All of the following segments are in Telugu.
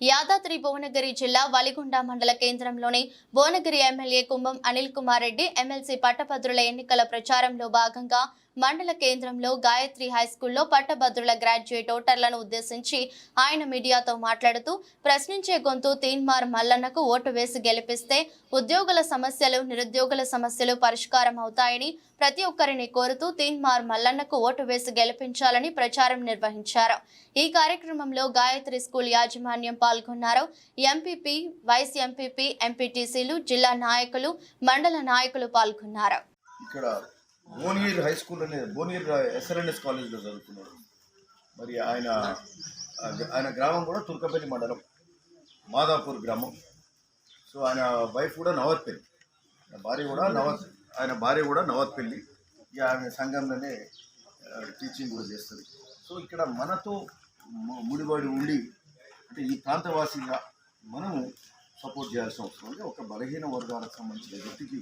Yadadri Bhuvanagiri జిల్లా వలిగొండ మండల కేంద్రంలోని భువనగిరి ఎమ్మెల్యే కుంభం అనిల్ కుమార్ రెడ్డి ఎమ్మెల్సీ పట్టభద్రుల ఎన్నికల ప్రచారంలో భాగంగా మండల కేంద్రంలో గాయత్రి హైస్కూల్లో పట్టభద్రుల గ్రాడ్యుయేట్ ఓటర్లను ఉద్దేశించి ఆయన మీడియాతో మాట్లాడుతూ ప్రశ్నించే గొంతు తీన్మార్ మల్లన్నకు ఓటు వేసి గెలిపిస్తే ఉద్యోగుల సమస్యలు నిరుద్యోగుల సమస్యలు పరిష్కారం అవుతాయని ప్రతి ఒక్కరిని కోరుతూ తీన్మార్ మల్లన్నకు ఓటు వేసి గెలిపించాలని ప్రచారం నిర్వహించారు. ఈ కార్యక్రమంలో గాయత్రి స్కూల్ యాజమాన్యం పాల్గొన్నారు. ఎంపీపీ వైస్ ఎంపీపీ ఎంపీటీసీలు జిల్లా నాయకులు మండల నాయకులు పాల్గొన్నారు. ఇక్కడ భువనగిరి హై స్కూల్ అనే భువనగిరి ఎస్ఆర్ఎన్ఎస్ కాలేజ్లో చదువుతున్నాడు మరి ఆయన ఆయన గ్రామం కూడా తుర్కపల్లి మండలం మాదాపూర్ గ్రామం. సో ఆయన వైఫ్ కూడా నవత్పల్లి భార్య కూడా నవత్ ఆయన భార్య కూడా నవత్పల్లి ఇక ఆమె సంఘంలోనే టీచింగ్ కూడా చేస్తుంది. సో ఇక్కడ మనతో ము- ముడిపడి ఉండి అంటే ఈ ప్రాంతవాసిగా మనము సపోర్ట్ చేయాల్సిన అవసరం ఉంది. ఒక బలహీన వర్గాలకు సంబంధించిన వ్యక్తికి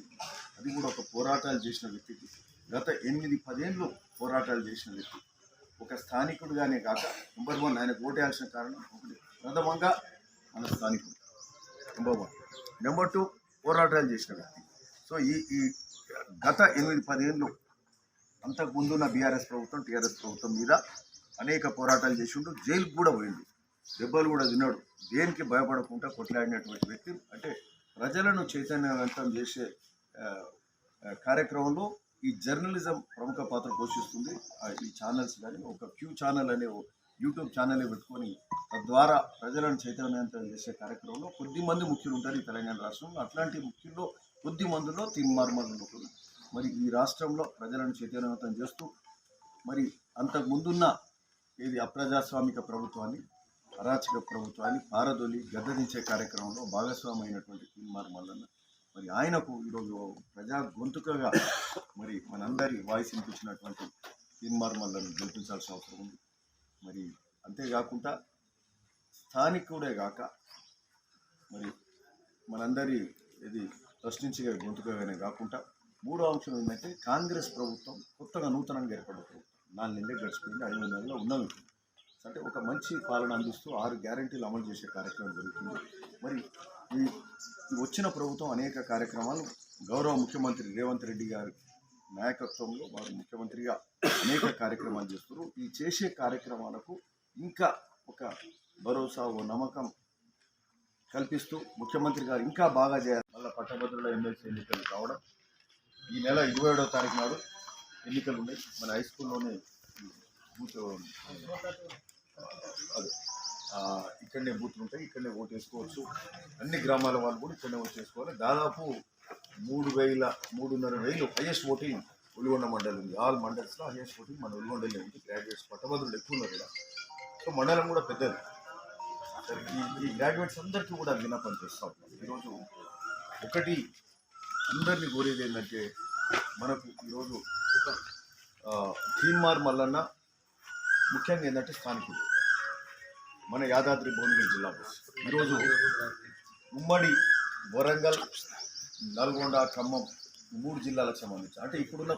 అది కూడా ఒక పోరాటాలు చేసిన వ్యక్తికి గత ఎనిమిది పదేళ్ళు పోరాటాలు చేసిన వ్యక్తి ఒక స్థానికుడుగానే కాక నెంబర్ వన్ ఆయన ఓటేయాల్సిన కారణం ఒకటి. ప్రథమంగా మన స్థానికుడు నెంబర్ వన్. నెంబర్ టూ పోరాటాలు చేసిన వ్యక్తి. సో ఈ ఈ గత ఎనిమిది పదేళ్ళు అంతకు ముందున్న బీఆర్ఎస్ ప్రభుత్వం టీఆర్ఎస్ ప్రభుత్వం మీద అనేక పోరాటాలు చేసిండు జైలుకు కూడా పోయిండు దెబ్బలు కూడా తిన్నాడు. దేనికి భయపడకుండా కొట్లాడినటువంటి వ్యక్తి. అంటే ప్రజలను చైతన్యవంతం చేసే కార్యక్రమంలో ఈ జర్నలిజం ప్రముఖ పాత్ర పోషిస్తుంది. ఈ ఛానల్స్ కానీ ఒక క్యూ ఛానల్ అనే యూట్యూబ్ ఛానల్ పెట్టుకొని తద్వారా ప్రజలను చైతన్యవంతం చేసే కార్యక్రమంలో కొద్ది మంది ముఖ్యులు ఉంటారు ఈ తెలంగాణ రాష్ట్రంలో. అట్లాంటి ముఖ్యుల్లో కొద్ది మందిలో తిమ్మార్మలు ఉంటుంది మరి ఈ రాష్ట్రంలో ప్రజలను చైతన్యవంతం చేస్తూ మరి అంతకు ముందున్న ఇది అప్రజాస్వామిక ప్రభుత్వాన్ని అరాచక ప్రభుత్వాన్ని పారదొలి గద్దదించే కార్యక్రమంలో భాగస్వామి అయినటువంటి తీన్మార్ మల్లన్న. మరి ఆయనకు ఈరోజు ప్రజా గొంతుకగా మరి మనందరి వాయిస్ వినిపించినటువంటి తీన్మార్ మల్లను గెలిపించాల్సిన అవసరం ఉంది. మరి అంతేకాకుండా స్థానికుడే కాక మరి మనందరి ఇది ప్రశ్నించే గొంతుకగానే కాకుండా మూడో అంశం ఏంటంటే కాంగ్రెస్ ప్రభుత్వం కొత్తగా నూతనంగా ఏర్పడిన ప్రభుత్వం. నాలుగు నెలలు గడిచిపోయింది ఐదు నెలల్లో ఉన్నవి అంటే ఒక మంచి పాలన అందిస్తూ ఆరు గ్యారంటీలు అమలు చేసే కార్యక్రమం జరుగుతుంది. మరి ఈ వచ్చిన ప్రభుత్వం అనేక కార్యక్రమాలు గౌరవ ముఖ్యమంత్రి రేవంత్ రెడ్డి గారి నాయకత్వంలో వారు ముఖ్యమంత్రిగా అనేక కార్యక్రమాలు చేస్తున్నారు. ఈ చేసే కార్యక్రమాలకు ఇంకా ఒక భరోసా ఓ నమ్మకం కల్పిస్తూ ముఖ్యమంత్రి గారు ఇంకా బాగా చేయాలి. మళ్ళీ పట్టభద్రుల ఎమ్మెల్సీ ఎన్నికలు కావడం ఈ నెల ఇరవై ఏడవ తారీఖు నాడు ఎన్నికలు ఉన్నాయి. మన హై స్కూల్లోనే ఇక్కడనే బూత్లు ఉంటాయి ఇక్కడనే ఓటు వేసుకోవచ్చు. అన్ని గ్రామాల వాళ్ళు కూడా ఇక్కడనే ఓటు చేసుకోవాలి దాదాపు మూడు వేల మూడున్నర వేలు హైయెస్ట్ ఓటింగ్ ఉల్లిగొండ మండలి ఉంది. ఆల్ మండల్స్లో హైయెస్ట్ ఓటింగ్ మన ఉల్లిగొండలో ఉంది. గ్రాడ్యుయేట్స్ పట్టభద్రులు ఎక్కువ ఉన్నారు ఇక్కడ. సో మండలం కూడా పెద్దది. సరే ఈ గ్రాడ్యుయేట్స్ అందరికీ కూడా విన్నపం చేస్తా ఉన్నాం. ఈరోజు ఒకటి అందరినీ కోరేది ఏంటంటే మనకు ఈరోజు ఆ, తీన్మార్ మల్లన్న ముఖ్యంగా ఏంటంటే స్థానికులు. మన యాదాద్రి భువనగిరి జిల్లా ఈరోజు ఉమ్మడి వరంగల్ నల్గొండ ఖమ్మం ఈ మూడు జిల్లాలకు సంబంధించి. అంటే ఇప్పుడున్న